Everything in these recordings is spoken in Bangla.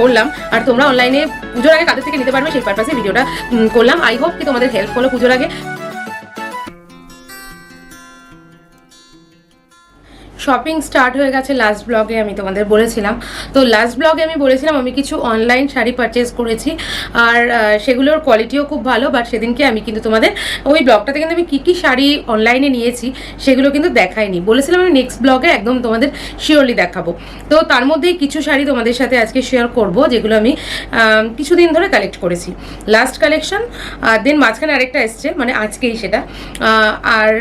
করলাম। আর তোমরা অনলাইনে পুজোর আগে কাদের থেকে নিতে পারবে সেই পারপাসে ভিডিওটা করলাম। আই হোপ কি তোমাদের হেল্প হলো পুজোর আগে। শপিং স্টার্ট হয়ে গেছে লাস্ট ব্লগে আমি তোমাদের বলেছিলাম। তো লাস্ট ব্লগে আমি বলেছিলাম, আমি কিছু অনলাইন শাড়ি পারচেস করেছি। আর সেগুলোর কোয়ালিটিও খুব ভালো বাট সেদিনকে আমি কিন্তু তোমাদের, ওই ব্লগটাতে কিন্তু আমি কী কী শাড়ি অনলাইনে নিয়েছি, সেগুলো কিন্তু দেখাইনি। বলেছিলাম আমি নেক্সট ব্লগে একদম তোমাদের শিওরলি দেখাবো। তো তার মধ্যেই কিছু শাড়ি তোমাদের সাথে আজকে শেয়ার করব, যেগুলো আমি কিছুদিন ধরে কালেক্ট করেছি। লাস্ট কালেকশন দেন মাঝখানে আরেকটা এসছে মানে আজকেই সেটা। আর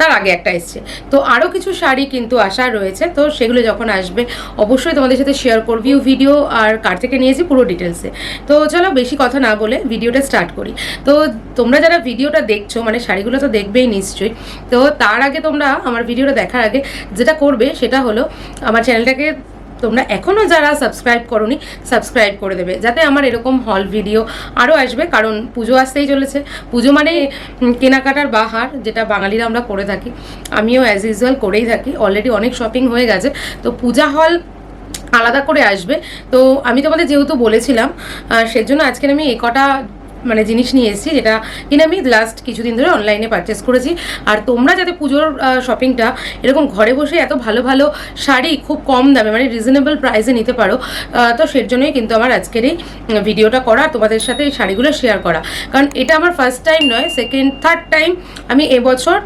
তার আগে একটা এসছে। তো আরও কিছু শাড়ি কিন্তু আসা রয়েছে। তো সেগুলো যখন আসবে, অবশ্যই তোমাদের সাথে শেয়ার করবি ভিডিও আর কার থেকে নিয়েছি পুরো ডিটেলসে তো চলো বেশি কথা না বলে ভিডিওটা স্টার্ট করি। তো তোমরা যারা ভিডিওটা দেখছ মানে শাড়িগুলো তো দেখবেই নিশ্চয়ই, তো তার আগে তোমরা আমার ভিডিওটা দেখার আগে যেটা করবে সেটা হলো, আমার চ্যানেলটাকে তোমরা এখনও যারা সাবস্ক্রাইব করনি সাবস্ক্রাইব করে দেবে, যাতে আমার এরকম হল ভিডিও আরও আসবে। কারণ পুজো আসতেই চলেছে। পুজো মানে কেনাকাটার বাহার, যেটা বাঙালিরা আমরা করে থাকি। আমিও অ্যাজ ইউজুয়াল করেই থাকি। অলরেডি অনেক শপিং হয়ে গেছে। তো পূজা হল আলাদা করে আসবে। তো আমি তোমাদের যেহেতু বলেছিলাম সেজন্য আজকের আমি এ কটা মানে জিনিস নিয়ে এসেছি, যেটা কিনা আমি লাস্ট কিছুদিন ধরে অনলাইনে পারচেস করেছি। আর তোমরা যাতে পুজোর শপিংটা এরকম ঘরে বসে এত ভালো ভালো শাড়ি খুব কম দামে মানে রিজনেবল প্রাইসে নিতে পারো তো সের জন্যই কিন্তু আমার আজকের এই ভিডিওটা করা, তোমাদের সাথে এই শাড়িগুলো শেয়ার করা। কারণ এটা আমার ফার্স্ট টাইম নয় সেকেন্ড থার্ড টাইম আমি এবছর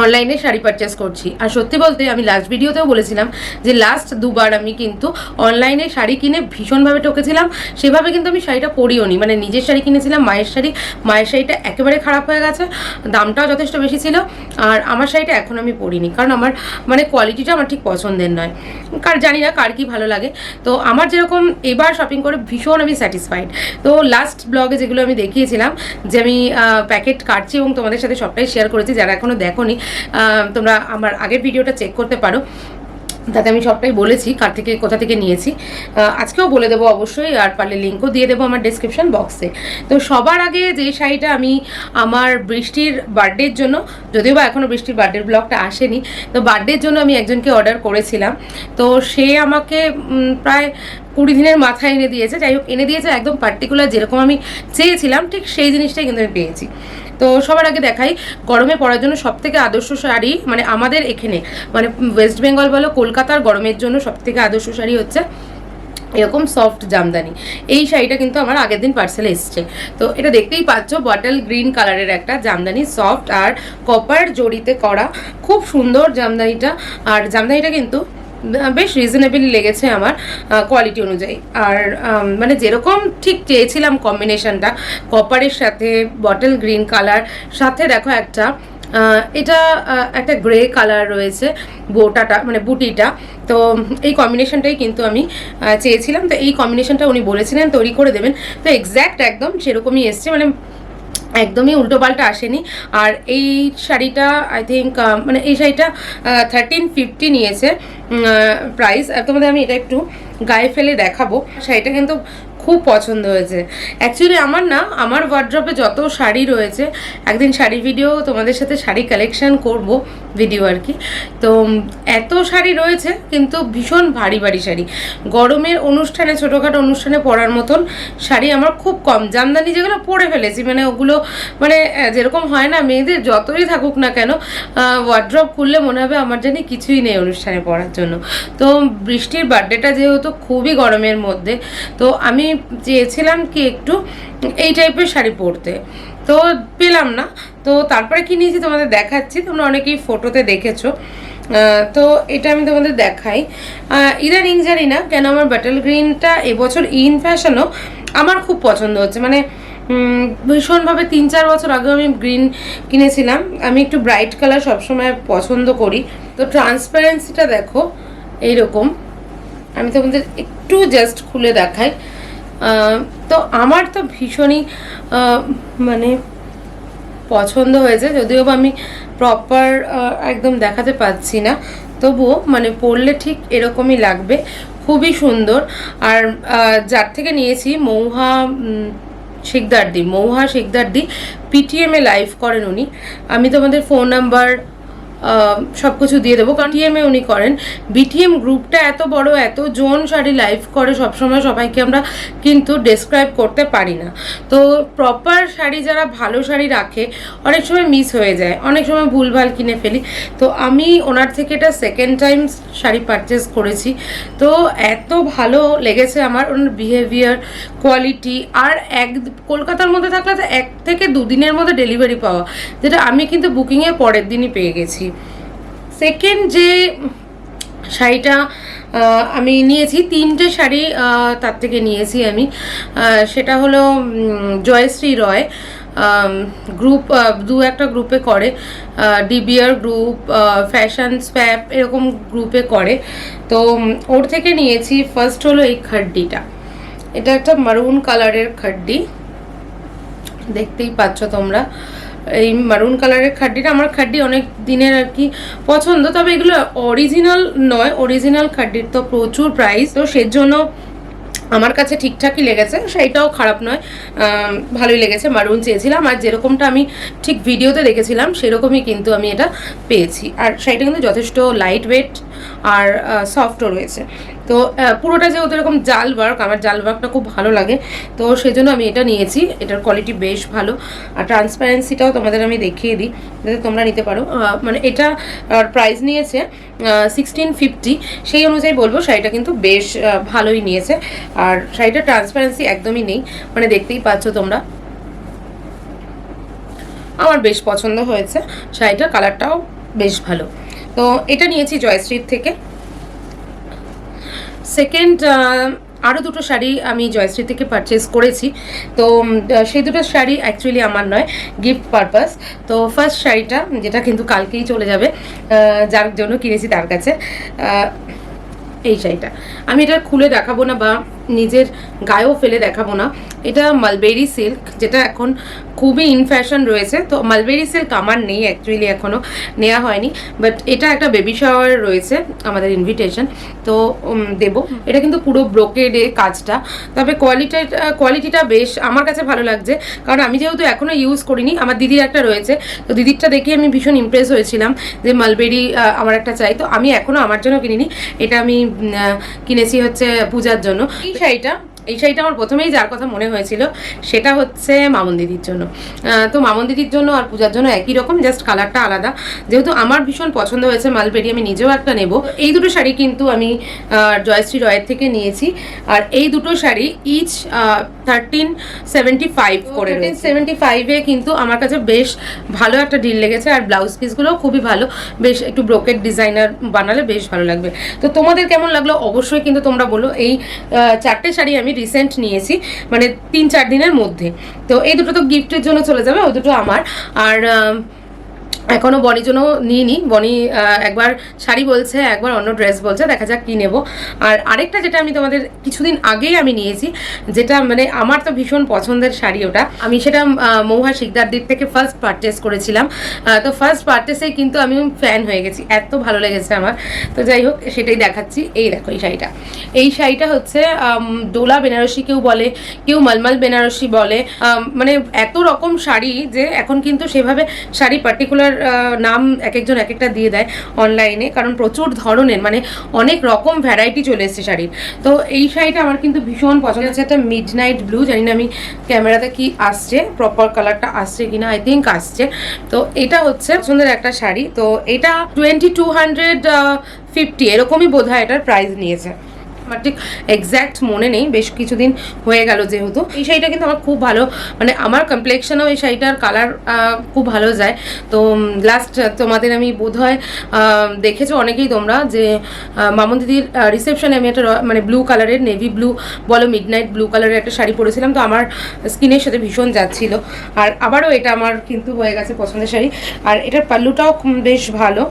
অনলাইনে শাড়ি পারচেস করছি। আর সত্যি বলতে আমি লাস্ট ভিডিওতেও বলেছিলাম যে লাস্ট দুবার আমি কিন্তু অনলাইনে শাড়ি কিনে ভীষণভাবে ঠকেছিলাম। সেভাবে কিন্তু আমি শাড়িটা পরিও নি মানে নিজের শাড়ি কিনেছিলাম মায়ের শাড়ি। মায়ের শাড়িটা একেবারে খারাপ হয়ে গেছে দামটাও যথেষ্ট বেশি ছিল। আর আমার শাড়িটা এখন আমি পরিনি কারণ আমার মানে কোয়ালিটিটা আমার ঠিক পছন্দের নয়। কার জানি না কার কি ভালো লাগে। তো আমার যেরকম এবার শপিং করে ভীষণ আমি স্যাটিসফাইড তো লাস্ট ব্লগে যেগুলো আমি দেখিয়েছিলাম যে আমি প্যাকেট কাটছি এবং তোমাদের সাথে সবটাই শেয়ার করেছি যারা এখনও আহ, তোমরা আমার আগের ভিডিওটা চেক করতে পারো। তাতে আমি সবটাই বলেছি, কার থেকে, কোথা থেকে নিয়েছি। আজকেও বলে দেবো অবশ্যই, আর পারলে লিঙ্কও দিয়ে দেবো আমার ডেসক্রিপশন বক্সে তো সবার আগে যে শাড়িটা আমি আমার বৃষ্টির বার্থডের জন্য, যদিও বা এখনও বৃষ্টির বার্থডের ব্লগটা আসেনি, তো বার্থডের জন্য আমি একজনকে অর্ডার করেছিলাম। তো সে আমাকে প্রায় কুড়ি দিনের মাথায় এনে দিয়েছে। যাই হোক, এনে দিয়েছে একদম পার্টিকুলার যেরকম আমি চেয়েছিলাম, ঠিক সেই জিনিসটাই কিন্তু আমি পেয়েছি। তো সবার আগে দেখাই, গরমে পরার জন্য সব থেকে আদর্শ শাড়ি মানে আমাদের এখানে মানে ওয়েস্ট বেঙ্গল বলো কলকাতার গরমের জন্য সব থেকে আদর্শ শাড়ি হচ্ছে এরকম সফট জামদানি। এই শাড়িটা কিন্তু আমার আগের দিন পার্সেলে এসছে। তো এটা দেখতেই পাচ্ছ বটল গ্রিন কালারের একটা জামদানি সফট আর কপার জড়িতে করা, খুব সুন্দর জামদানিটা। আর জামদানিটা কিন্তু বেশ রিজনেবলি লেগেছে আমার কোয়ালিটি অনুযায়ী। আর মানে যেরকম ঠিক চেয়েছিলাম কম্বিনেশনটা কপারের সাথে বটল গ্রিন কালার সাথে দেখো একটা এটা একটা গ্রে কালার রয়েছে, বোটাটা মানে বুটিটা। তো, এই কম্বিনেশনটাই কিন্তু আমি চেয়েছিলাম। তো এই কম্বিনেশনটা উনি বলেছিলেন, তৈরি করে দেবেন। তো এক্স্যাক্ট একদম সেরকমই এসছে মানে একদমই উল্টোপাল্টা আসেনি। আর এই শাড়িটা আই থিঙ্ক মানে এই শাড়িটা থার্টিন ফিফটি নিয়েছে প্রাইস তোমাদের আমি এটা একটু গায়ে ফেলে দেখাবো। শাড়িটা কিন্তু খুব পছন্দ হয়েছে। অ্যাকচুয়ালি আমার না, আমার ওয়ার্ড্রপে যত শাড়ি রয়েছে, একদিন শাড়ি ভিডিও তোমাদের সাথে শাড়ি কালেকশান করব ভিডিও আর কি। তো, এত শাড়ি রয়েছে, কিন্তু ভীষণ ভারী ভারী শাড়ি। গরমের অনুষ্ঠানে, ছোটোখাটো অনুষ্ঠানে পরার মতন শাড়ি আমার খুব কম। জামদানি যেগুলো পরে ফেলেছি মানে ওগুলো মানে যেরকম হয় না, মেয়েদের যতই থাকুক না কেন ওয়ার্ড্রপ খুললে মনে হবে আমার জানি কিছুই নেই অনুষ্ঠানে পরার জন্য। তো বৃষ্টির বার্থডেটা যেহেতু খুবই গরমের মধ্যে, তো আমি চেয়েছিলাম কি একটু এই টাইপের শাড়ি পরতে। তো পেলাম না। তো তারপরে কি নিয়েছি তোমাদের দেখাচ্ছি। তোমরা অনেকেই ফটোতে দেখেছ। তো এটা আমি তোমাদের দেখাই। ইদানিং জানি না কেন আমার বাটল গ্রিনটা এবছর ইন ফ্যাশনও আমার খুব পছন্দ হচ্ছে। মানে ভীষণভাবে তিন চার বছর আগে আমি গ্রিন কিনেছিলাম। আমি একটু ব্রাইট কালার সবসময় পছন্দ করি। তো ট্রান্সপারেন্সিটা দেখো, এইরকম। আমি তোমাদের একটু জাস্ট খুলে দেখাই। তো আমার তো ভীষণই মানে পছন্দ হয়েছে, যদিও বা আমি প্রপার একদম দেখাতে পাচ্ছি না। তবুও মানে পড়লে ঠিক এরকমই লাগবে, খুবই সুন্দর। আর যার থেকে নিয়েছি মৌহা শিকদারদি মৌহা শিকদারদি পিটিএমে লাইভ করেন উনি। আমি তোমাদের ফোন নাম্বার সব কিছু দিয়ে দেবো। কারণ টিএমে উনি করেন। বিটিএম গ্রুপটা এত বড় এত জন শাড়ি লাইভ করে, সবসময় সবাইকে আমরা কিন্তু ডেসক্রাইব করতে পারি না। তো প্রপার শাড়ি যারা ভালো শাড়ি রাখে, অনেক সময় মিস হয়ে যায়। অনেক সময় ভুলভাল কিনে ফেলি। তো আমি ওনার থেকে এটা সেকেন্ড টাইম শাড়ি পারচেস করেছি। তো এত ভালো লেগেছে আমার ওনার বিহেভিয়ার কোয়ালিটি আর এক, কলকাতার মধ্যে থাকলে তো এক থেকে দুদিনের মধ্যে ডেলিভারি পাওয়া, যেটা আমি কিন্তু বুকিংয়ের পরের দিনই পেয়ে গেছি। সেকেন্ড যে শাড়িটা আমি নিয়েছি, তিনটে শাড়ি তার থেকে নিয়েছি আমি। সেটা হলো জয়শ্রী রয় গ্রুপ দু একটা গ্রুপে করে ডিবিআর গ্রুপ ফ্যাশন স্প্যাপ এরকম গ্রুপে করে। তো ওর থেকে নিয়েছি ফার্স্ট হলো এই খাড্ডিটা। এটা একটা মারুন কালারের খাড্ডি। দেখতেই পাচ্ছ তোমরা। এই মারুন কালারের খাড্ডিটা আমার খাড্ডি অনেক দিনের আর কি পছন্দ, তবে এগুলো অরিজিনাল নয় অরিজিনাল খাড্ডির তো প্রচুর প্রাইস তো সেজন্য আমার কাছে ঠিকঠাকই লেগেছে, সেইটাও খারাপ নয় ভালোই লেগেছে মারুন চেয়েছিলাম, আর যেরকমটা আমি ঠিক ভিডিওতে দেখেছিলাম, সেরকমই কিন্তু আমি এটা পেয়েছি। আর শাড়িটা কিন্তু যথেষ্ট লাইট ওয়েট আর সফটও রয়েছে। তো পুরোটা যেহেতু এরকম জাল ওয়ার্ক আমার জাল ওয়ার্কটা খুব ভালো লাগে, তো সেই জন্য আমি এটা নিয়েছি। এটার কোয়ালিটি বেশ ভালো। আর ট্রান্সপারেন্সিটাও তোমাদের আমি দেখিয়ে দিই, যাতে তোমরা নিতে পারো। মানে এটা প্রাইস নিয়েছে সিক্সটিন ফিফটি সেই অনুযায়ী বলব, শাড়িটা কিন্তু বেশ ভালোই নিয়েছে। আর শাড়িটা ট্রান্সপারেন্সি একদমই নেই। মানে দেখতেই পাচ্ছ তোমরা। আমার বেশ পছন্দ হয়েছে। শাড়িটার কালারটাও বেশ ভালো। তো এটা নিয়েছি জয়শ্রীর থেকে। সেকেন্ড আরও দুটো শাড়ি আমি জয়শ্রী থেকে পারচেস করেছি। তো সেই দুটো শাড়ি অ্যাকচুয়ালি আমার নয় গিফট পারপাস তো ফার্স্ট শাড়িটা, যেটা কিন্তু কালকেই চলে যাবে যার জন্য কিনেছি তার কাছে এই শাড়িটা। আমি এটা খুলে দেখাবো না বা নিজের গায়েও ফেলে দেখাবো না। এটা মালবেরি সিল্ক যেটা এখন খুবই ইন ফ্যাশন রয়েছে। তো মালবেরি সিল্ক আমার নেই অ্যাকচুয়ালি এখনও নেওয়া হয়নি। বাট এটা একটা বেবি শাওয়ার রয়েছে, আমাদের ইনভিটেশন তো দেবো। এটা কিন্তু পুরো ব্রোকেডে কাজটা। তবে কোয়ালিটি কোয়ালিটিটা বেশ, আমার কাছে ভালো লাগছে। কারণ আমি যেহেতু এখনও ইউজ করিনি, আমার দিদির একটা রয়েছে। তো দিদিরটা দেখে আমি ভীষণ ইমপ্রেস হয়েছিলাম যে মালবেরি আমার একটা চাই। তো আমি এখনও আমার জন্য কিনিনি। এটা আমি কিনেছি হচ্ছে পূজার জন্য। শাড়িটা এই শাড়িটা আমার প্রথমেই যার কথা মনে হয়েছিল সেটা হচ্ছে মামন দিদির জন্য। তো মামন দিদির জন্য আর পূজার জন্য একই রকম জাস্ট কালারটা আলাদা। যেহেতু আমার ভীষণ পছন্দ হয়েছে মালবেরি আমি নিজেও একটা নেব। এই দুটো শাড়ি কিন্তু আমি জয়শ্রী রয়ের থেকে নিয়েছি। আর এই দুটো sari each thirteen seventy five করে সেভেন্টি ফাইভে কিন্তু আমার কাছে বেশ ভালো একটা ডিল লেগেছে। আর ব্লাউজ পিসগুলোও খুবই ভালো। বেশ একটু ব্রোকেট ডিজাইনার বানালে বেশ ভালো লাগবে। তো তোমাদের কেমন লাগল? অবশ্যই কিন্তু তোমরা বলো। এই চারটে শাড়ি আমি রিসেন্ট নিয়েছি মানে তিন চার দিনের মধ্যে। তো এই দুটো তো গিফটের জন্য চলে যাবে, ওই দুটো আমার। আর এখনও বনির জন্য নিইনি। বনি একবার শাড়ি বলছে, একবার অন্য ড্রেস বলছে, দেখা যাক কী নেব। আর আরেকটা যেটা আমি তোমাদের কিছুদিন আগেই আমি নিয়েছি, যেটা মানে আমার তো ভীষণ পছন্দের শাড়ি ওটা। আমি সেটা মৌহা শিকদারদির থেকে ফার্স্ট পারচেস করেছিলাম। তো ফার্স্ট পারচেসেই কিন্তু আমি ফ্যান হয়ে গেছি। এত ভালো লেগেছে আমার। তো যাই হোক, সেটাই দেখাচ্ছি। এই দেখো এই শাড়িটা। এই শাড়িটা হচ্ছে ডোলা বেনারসি কেউ বলে, কেউ মালমাল বেনারসি বলে। মানে এত রকম শাড়ি যে এখন কিন্তু সেভাবে শাড়ি পার্টিকুলার নাম এক একজন এক একটা দিয়ে দেয় অনলাইনে কারণ প্রচুর ধরনের মানে অনেক রকম ভ্যারাইটি চলে এসেছে শাড়ির। তো এই শাড়িটা আমার কিন্তু ভীষণ পছন্দ হচ্ছে একটা মিড নাইট ব্লু জানি না আমি ক্যামেরাতে কি আসছে প্রপার কালারটা আসছে কিনা আই থিঙ্ক আসছে। তো এটা হচ্ছে পছন্দের একটা শাড়ি। তো এটা টোয়েন্টি টু হান্ড্রেড ফিফটি এরকমই বোধ হয় এটার প্রাইস নিয়েছে। আমার ঠিক এক্স্যাক্ট মনে নেই, বেশ কিছুদিন হয়ে গেল যেহেতু। এই শাড়িটা কিন্তু আমার খুব ভালো মানে আমার কমপ্লেকশনেও এই শাড়িটার কালার খুব ভালো যায়। তো লাস্ট তোমাদের আমি বোধ হয় দেখেছ অনেকেই তোমরা যে মামন দিদির রিসেপশনে আমি একটা মানে ব্লু কালারের নেভি ব্লু বলো মিডনাইট ব্লু কালারের একটা শাড়ি পরেছিলাম। তো আমার স্কিনের সাথে ভীষণ যাচ্ছিল। আর আবারও এটা আমার কিন্তু হয়ে গেছে পছন্দের শাড়ি। আর এটার পাল্লুটাও বেশ ভালো।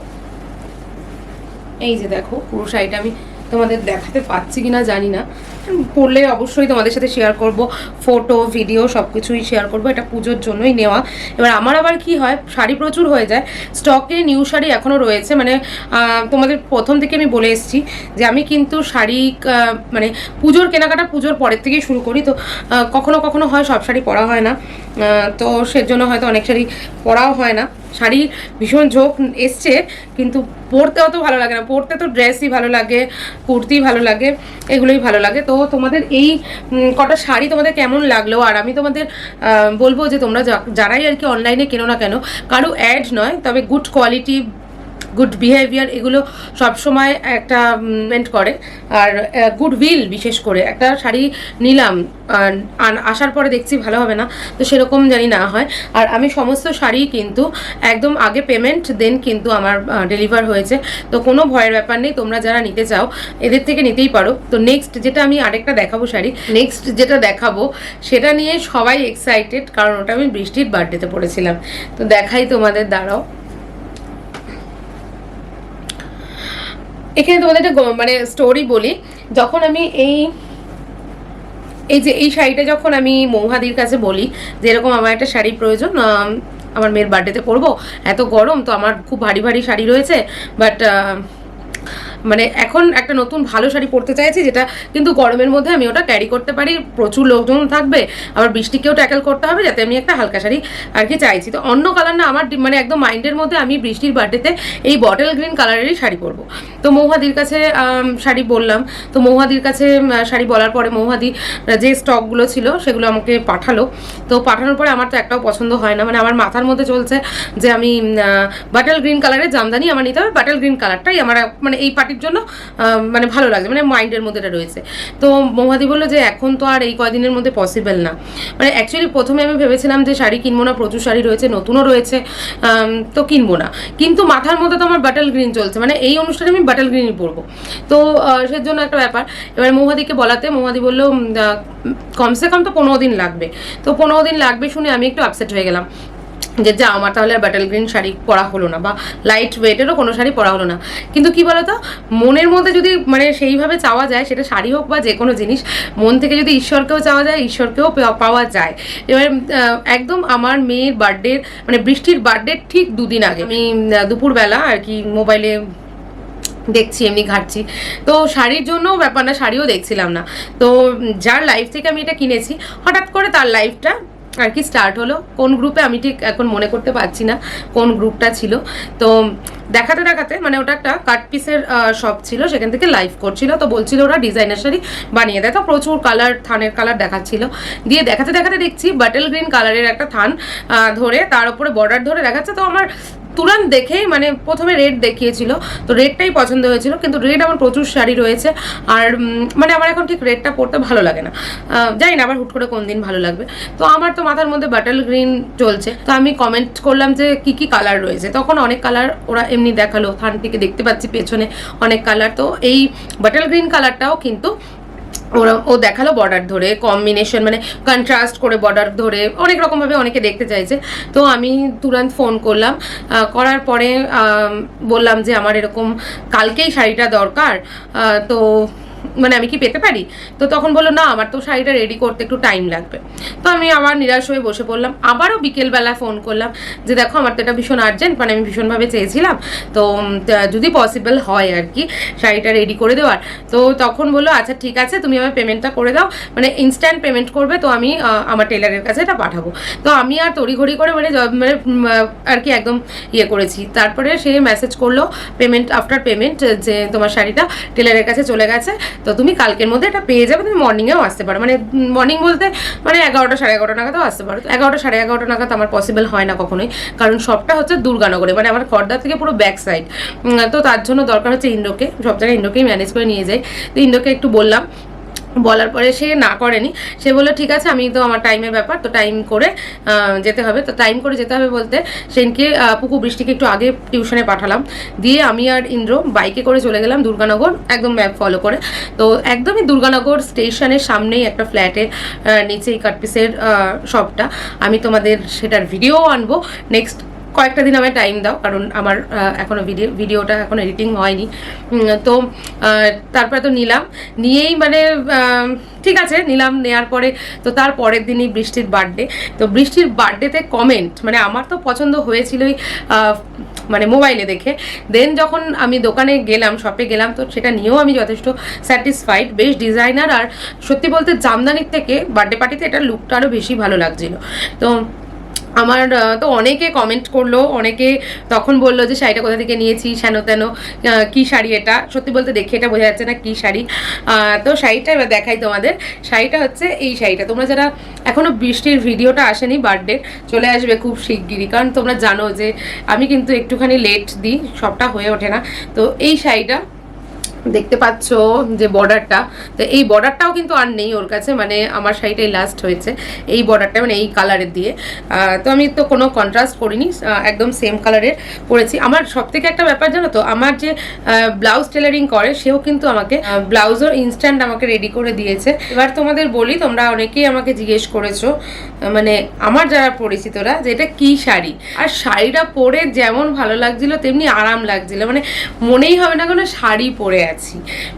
এই যে দেখো পুরো শাড়িটা আমি তোমাদের দেখাতে পাচ্ছি কিনা জানি না। পড়লে অবশ্যই তোমাদের সাথে শেয়ার করব। ফটো ভিডিও সব কিছুই শেয়ার করব। এটা পুজোর জন্যই নেওয়া। এবার আমার আবার কি হয়, শাড়ি প্রচুর হয়ে যায়। স্টকে নিউ শাড়ি এখনও রয়েছে। মানে তোমাদের প্রথম থেকে আমি বলে এসেছি যে আমি কিন্তু শাড়ি মানে পুজোর কেনাকাটা পুজোর পরের থেকেই শুরু করি। তো কখনো কখনো হয় সব শাড়ি পরা হয় না। তো সেজন্য হয়তো অনেক শাড়ি পরাও হয় না। শাড়ি ভীষণ ঝোঁক এসছে, কিন্তু পরতে অত ভালো লাগে না। পরতে তো ড্রেসই ভালো লাগে, কুর্তি ভালো লাগে, এগুলোই ভালো লাগে। তো তোমাদের এই কটা শাড়ি তোমাদের কেমন লাগল? আর আমি তোমাদের বলব যে তোমরা যারাই আর কি অনলাইনে কেনো না কেন, কারও অ্যাড নয়, তবে গুড কোয়ালিটি গুড বিহেভিয়ার এগুলো সবসময় একটা মেন্ট করে। আর গুড উইল বিশেষ করে। একটা শাড়ি নিলাম আসার পরে দেখছি ভালো হবে না, তো সেরকম জানি না হয়। আর আমি সমস্ত শাড়ি কিন্তু একদম আগে পেমেন্ট দেন কিন্তু আমার ডেলিভার হয়েছে। তো কোনো ভয়ের ব্যাপার নেই, তোমরা যারা নিতে চাও, এদের থেকে নিতেই পারো। তো নেক্সট যেটা আমি আরেকটা দেখাবো শাড়ি নেক্সট যেটা দেখাবো, সেটা নিয়ে সবাই এক্সাইটেড কারণ ওটা আমি বৃষ্টির বার্থডেতে পড়েছিলাম। তো দেখাই তোমাদের, দাঁড়াও। এখানে তোমাদের একটা মানে স্টোরি বলি। যখন আমি এই এই যে, এই শাড়িটা যখন আমি মৌহাদির কাছে বলি যে, এরকম আমার একটা শাড়ি প্রয়োজন আমার মেয়ের বার্থডেতে পরবো এত গরম, তো আমার খুব ভারী ভারী শাড়ি রয়েছে বাট মানে এখন একটা নতুন ভালো শাড়ি পরতে চাইছি, যেটা কিন্তু গরমের মধ্যে আমি ওটা ক্যারি করতে পারি, প্রচুর লোকজন থাকবে, আবার বৃষ্টিকেও ট্যাকেল করতে হবে, যাতে আমি একটা হালকা শাড়ি আর কি চাইছি। তো অন্য কালার না, আমার মানে একদম মাইন্ডের মধ্যে আমি বৃষ্টির বার্থডেতে এই বটল গ্রিন কালারেরই শাড়ি পরবো। তো মৌহাদির কাছে শাড়ি বললাম, তো মৌহাদির কাছে শাড়ি বলার পরে মৌহাদি যে স্টকগুলো ছিল, সেগুলো আমাকে পাঠালো। তো পাঠানোর পরে আমার তো একটাও পছন্দ হয় না মানে আমার মাথার মধ্যে চলছে যে আমি বাটাল গ্রিন কালারের জামদানি আমার নিতে হবে বাটাল গ্রিন কালারটাই আমার মানে এই পার্টির জন্য মানে ভালো লাগছে মানে মাইন্ডের মধ্যে এটা রয়েছে। তো মৌহাদি বলল যে এখন তো আর এই কয়দিনের মধ্যে পসিবল না। মানে অ্যাকচুয়ালি প্রথমে আমি ভেবেছিলাম যে শাড়ি কিনবো না প্রচুর শাড়ি রয়েছে নতুনও রয়েছে তো কিনবো না। কিন্তু মাথার মধ্যে তো আমার বাটাল গ্রিন চলছে মানে এই অনুষ্ঠানে আমি বাটাল গ্রিনই পরবো। তো আহ, সের জন্য একটা ব্যাপার এবার মৌহাদিকে বলাতে মৌহাদি বলল কমসে কম তো পনেরো দিন লাগবে। তো পনেরো দিন লাগবে শুনে আমি একটু আপসেট হয়ে গেলাম। যে যা, আমার তাহলে আর ব্যাটেল গ্রিন শাড়ি পরা হলো না, বা লাইট ওয়েটেরও কোনো শাড়ি পরা হলো না। কিন্তু কি বলতো, মনের মধ্যে যদি মানে সেইভাবে চাওয়া যায়, সেটা শাড়ি হোক বা যে কোনো জিনিস, মন থেকে যদি ঈশ্বরকেও চাওয়া যায়, ঈশ্বরকেও পাওয়া যায়। এবার একদম আমার মেয়ের বার্থডে মানে বৃষ্টির বার্থডে ঠিক দুদিন আগে। আমি দুপুরবেলা আর কি মোবাইলে দেখছি, এমনি ঘাটছি। তো শাড়ির জন্য ব্যাপার না, শাড়িও দেখছিলাম না। তো যার লাইফ থেকে আমি এটা কিনেছি, হঠাৎ করে তার লাইফটা আর কি স্টার্ট হলো। কোন গ্রুপে আমি ঠিক এখন মনে করতে পারছি না কোন গ্রুপটা ছিল। তো দেখাতে দেখাতে মানে ওটা একটা কাট পিসের শপ ছিল, সেখান থেকে লাইভ করছিল। তো বলছিল ওরা ডিজাইনার শাড়ি বানিয়ে দেয়। তো প্রচুর কালার থানের কালার দেখাচ্ছিল। দিয়ে দেখাতে দেখাতে দেখছি বাটেল গ্রিন কালারের একটা থান ধরে তার উপরে বর্ডার ধরে দেখাচ্ছে। তো আমার তুরান দেখেই মানে প্রথমে রেড দেখিয়েছিল। তো রেডটাই পছন্দ হয়েছিল, কিন্তু রেড আমার প্রচুর শাড়ি রয়েছে। আর মানে আমার এখন ঠিক রেডটা পরতে ভালো লাগে না। জানি না আবার হুট করে কোন দিন ভালো লাগবে। তো আমার তো মাথার মধ্যে বাটাল গ্রিন চলছে। তো আমি কমেন্ট করলাম যে কি কি কালার রয়েছে। তখন অনেক কালার ওরা এমনি দেখাল। থান থেকে দেখতে পাচ্ছি পেছনে অনেক কালার তো এই বাটাল গ্রিন কালারটাও কিন্তু ওরা, ও দেখাল বর্ডার ধরে কম্বিনেশন মানে কন্ট্রাস্ট করে বর্ডার ধরে, অনেক রকমভাবে অনেকে দেখতে চাইছে। তো আমি তুরন্ত ফোন করলাম। করার পরে বললাম যে আমার এরকম কালকেই শাড়িটা দরকার। তো মানে আমি কি পেতে পারি? তো তখন বলল, না, আমার তো শাড়িটা রেডি করতে একটু টাইম লাগবে। তো আমি আবার নিরাশ হয়ে বসে পড়লাম। আবারও বিকেলবেলা ফোন করলাম যে, দেখো, আমার তো এটা ভীষণ আর্জেন্ট মানে আমি ভীষণভাবে চেয়েছিলাম। তো যদি পসিবল হয় আর কি শাড়িটা রেডি করে দেওয়ার। তো তখন বলল আচ্ছা ঠিক আছে, তুমি আমার পেমেন্টটা করে দাও। মানে ইনস্ট্যান্ট পেমেন্ট করবে, তো আমি আমার টেলারের কাছে এটা পাঠাবো। তো আমি আর তড়িঘড়ি করে মানে মানে আর কি একদম ইয়ে করেছি। তারপরে সে মেসেজ করল পেমেন্ট আফটার পেমেন্ট যে তোমার শাড়িটা টেলারের কাছে চলে গেছে তো তুমি কালকের মধ্যে এটা পেয়ে যাবে, তুমি মর্নিংয়েও আসতে পারো। মানে মর্নিং বলতে মানে এগারোটা সাড়ে এগারোটা নাগাদও আসতে পারো। এগারোটা সাড়ে এগারোটা নাগাদ আমার পসিবল হয় না কখনোই। কারণ সবটা হচ্ছে দুর্গানগরে মানে আমার খর্দার থেকে পুরো ব্যাক সাইড তো তার জন্য দরকার হচ্ছে ইন্ডোকে সব জায়গায় ইন্ডোকেই ম্যানেজ করে নিয়ে যাই। তো ইন্ডোকে একটু বললাম বলার পরে সে না করেনি। সে বলল ঠিক আছে আমি তো আমার টাইমের ব্যাপার তো টাইম করে যেতে হবে। তো টাইম করে যেতে হবে বলতে সেদিনকে আহ, পুকু বৃষ্টিকে একটু আগে টিউশনে পাঠালাম। দিয়ে আমি আর ইন্দ্র বাইকে করে চলে গেলাম দুর্গানগর একদম ম্যাপ ফলো করে। তো একদমই দুর্গানগর স্টেশনের সামনেই একটা ফ্ল্যাটের নিচেই কাটপিসের শপটা আমি তোমাদের সেটার ভিডিও আনব। নেক্সট কয়েকটা দিন আমায় টাইম দাও কারণ আমার আহ, এখনও ভিডিও ভিডিওটা এখন এডিটিং হয়নি। তো তারপরে তো নিলাম। নিয়েই মানে ঠিক আছে নিলাম নেওয়ার পরে তো তার পরের দিনই বৃষ্টির বার্থডে তো বৃষ্টির বার্থডেতে কমেন্ট মানে আমার তো পছন্দ হয়েছিলই মানে মোবাইলে দেখে। দেন যখন আমি দোকানে গেলাম শপে গেলাম তো সেটা নিয়েও আমি যথেষ্ট স্যাটিসফাইড বেশ ডিজাইনার আর সত্যি বলতে জামদানির থেকে বার্থডে পার্টিতে এটা লুকটা আরও বেশি ভালো লাগছিল। তো আমার তো অনেকে কমেন্ট করল, অনেকে তখন বলল যে, শাড়িটা কোথা থেকে নিয়েছি হেন তেন কি শাড়ি এটা? সত্যি বলতে দেখে এটা বোঝা যাচ্ছে না কি শাড়ি। তো শাড়িটা এবার দেখাই তোমাদের। শাড়িটা হচ্ছে এই শাড়িটা। তোমরা যারা এখনও বৃষ্টির ভিডিওটা আসেনি বার্থডে চলে আসবে খুব শিগগিরই। কারণ তোমরা জানো যে, আমি কিন্তু একটুখানি লেট দিই, সবটা হয়ে ওঠে না। তো এই শাড়িটা দেখতে পাচ্ছ যে বর্ডারটা তো এই বর্ডারটাও কিন্তু আর নেই ওর কাছে মানে আমার শাড়িটাই লাস্ট হয়েছে এই বর্ডারটা মানে এই কালারের দিয়ে। তো আমি তো কোনো কন্ট্রাস্ট করিনি একদম সেম কালারের পরেছি। আমার সব থেকে একটা ব্যাপার জানো তো, আমার যে ব্লাউজ টেলারিং করে, সেও কিন্তু আমাকে ব্লাউজও ইনস্ট্যান্ট আমাকে রেডি করে দিয়েছে। এবার তোমাদের বলি, তোমরা অনেকেই আমাকে জিজ্ঞেস করেছ মানে আমার যারা পরিচিতরা, যে এটা কী শাড়ি? আর শাড়িটা পরে যেমন ভালো লাগছিল, তেমনি আরাম লাগছিল। মানে মনেই হবে না কোনো শাড়ি পরে আছি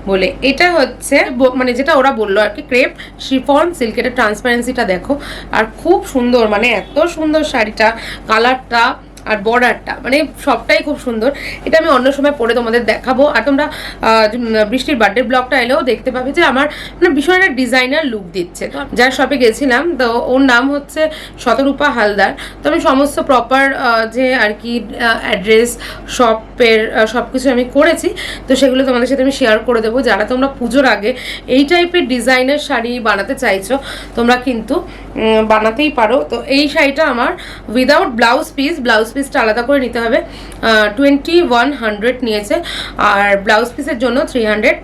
বলে, এটা হচ্ছে মানে যেটা ওরা বলল আর কি, ক্রেপ শিফন সিল্কের ট্রান্সপারেন্সিটা দেখো। আর খুব সুন্দর মানে এত সুন্দর শাড়িটা কালারটা আর বর্ডারটা মানে সবটাই খুব সুন্দর। এটা আমি অন্য সময় পরে তোমাদের দেখাবো। আর তোমরা বৃষ্টির বার্থডে ব্লগটা এলেও দেখতে পাবে যে আমার মানে ভীষণ একটা ডিজাইনার লুক দিচ্ছে। যার শপে গেছিলাম, তো ওর নাম হচ্ছে শতরূপা হালদার। তো আমি সমস্ত প্রপার যে আর কি অ্যাড্রেস শপের সব কিছু আমি করেছি। তো সেগুলো তোমাদের সাথে আমি শেয়ার করে দেবো। যারা তোমরা পুজোর আগে এই টাইপের ডিজাইনের শাড়ি বানাতে চাইছো, তোমরা কিন্তু বানাতেই পারো। তো এই শাড়িটা আমার উইদাউট ব্লাউজ পিস ব্লাউজ পিসটা আলাদা করে নিতে হবে। টোয়েন্টি ওয়ান হান্ড্রেড নিয়েছে, আর ব্লাউজ পিসের জন্য থ্রি হান্ড্রেড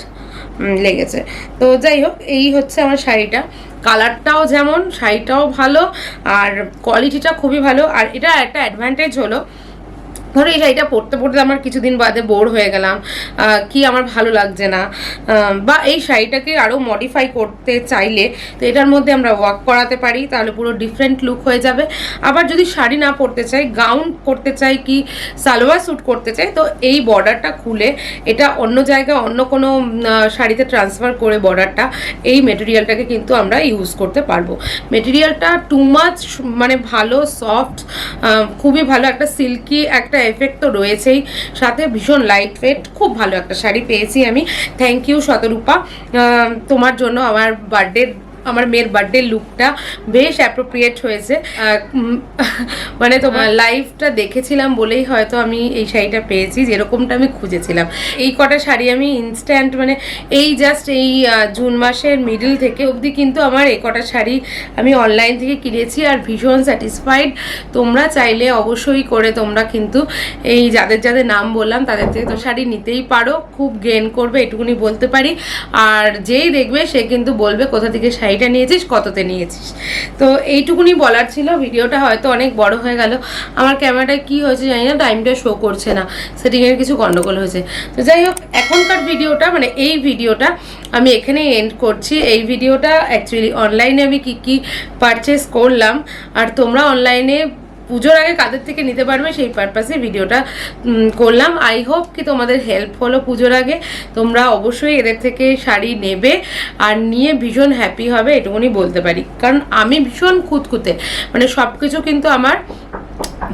লেগেছে। তো যাই হোক, এই হচ্ছে আমার শাড়িটা। কালারটাও যেমন, শাড়িটাও ভালো, আর কোয়ালিটিটা খুবই ভালো, আর এটা একটা অ্যাডভান্টেজ হলো ধরো এই শাড়িটা পরতে পরতে আমার কিছুদিন বাদে বোর হয়ে গেলাম কি আমার ভালো লাগছে না। বা এই শাড়িটাকে আরও মডিফাই করতে চাইলে তো এটার মধ্যে আমরা ওয়াক করাতে পারি, তাহলে পুরো ডিফারেন্ট লুক হয়ে যাবে। আবার যদি শাড়ি না পরতে চাই গাউন করতে চাই কি সালোয়ার স্যুট করতে চাই, তো এই বর্ডারটা খুলে এটা অন্য জায়গায়, অন্য কোনো শাড়িতে ট্রান্সফার করে বর্ডারটা এই মেটেরিয়ালটাকে কিন্তু আমরা ইউজ করতে পারব। মেটেরিয়ালটা টু মাচ মানে ভালো সফট খুবই ভালো, একটা সিল্কি একটা এফেক্ট তো রয়েছেই। সাথে ভীষণ লাইট ওয়েট খুব ভালো একটা শাড়ি পেয়েছি আমি। Thank you Shatarupa. তোমার জন্য আমার বার্থডে আমার মেয়ের বার্থডে লুকটা বেশ অ্যাপ্রোপ্রিয়েট হয়েছে। মানে তোমার লাইফটা দেখেছিলাম বলেই হয়তো আমি এই শাড়িটা পেয়েছি, যেরকমটা আমি খুঁজেছিলাম। এই কটা শাড়ি আমি ইনস্ট্যান্ট মানে এই জাস্ট এই জুন মাসের মিডিল থেকে অবধি কিন্তু আমার এই কটা শাড়ি আমি অনলাইন থেকে কিনেছি আর ভীষণ স্যাটিসফাইড তোমরা চাইলে অবশ্যই করে তোমরা কিন্তু এই যাদের যাদের নাম বললাম তাদের থেকে তো শাড়ি নিতেই পারো, খুব গেন করবে, এটুকুনি বলতে পারি। আর যেই দেখবে সে কিন্তু বলবে কোথা থেকে শাড়িটা নিয়েছিস, কততে নিয়েছিস? তো এইটুকুনি বলার ছিল, ভিডিওটা হয়তো অনেক বড় হয়ে গেল। আমার ক্যামেরাটা কি হয়েছে জানি না, টাইমটা শো করছে না সেটিংয়ের কিছু গণ্ডগোল হয়েছে। তো যাই হোক, এখনকার ভিডিওটা মানে এই ভিডিওটা আমি এখানেই এন্ড করছি। এই ভিডিওটা অ্যাকচুয়ালি অনলাইনে আমি কি কি পারচেস করলাম, আর তোমরা অনলাইনে পুজোর আগে কাদের থেকে নিতে পারবে সেই পারপাসে ভিডিওটা করলাম। আই হোপ কি তোমাদের হেল্প হলো পুজোর আগে। তোমরা অবশ্যই এদের থেকে শাড়ি নেবে আর নিয়ে ভীষণ হ্যাপি হবে, এটুকুনি বলতে পারি। কারণ আমি ভীষণ খুঁতখুঁতে। মানে সব কিছু কিন্তু আমার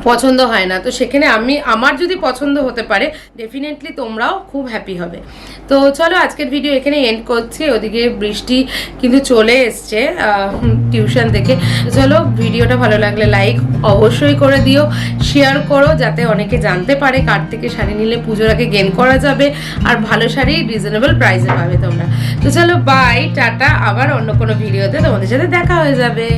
পছন্দ হয় না। তো সেখানে আমি, আমার যদি পছন্দ হতে পারে ডেফিনেটলি তোমরাও খুব হ্যাপি হবে। তো চলো আজকের ভিডিও এখানে এন্ড করছি। ওদিকে বৃষ্টি কিন্তু চলে এসছে টিউশন থেকে। চলো ভিডিওটা ভালো লাগলে লাইক অবশ্যই করে দিও শেয়ার করো যাতে অনেকে জানতে পারে কার থেকে শাড়ি নিলে পুজোর আগে গেন করা যাবে আর ভালো শাড়ি রিজনেবল প্রাইসে পাবে তোমরা। তো চলো বাই টাটা। আবার অন্য কোনো ভিডিওতে তোমাদের সাথে দেখা হয়ে যাবে।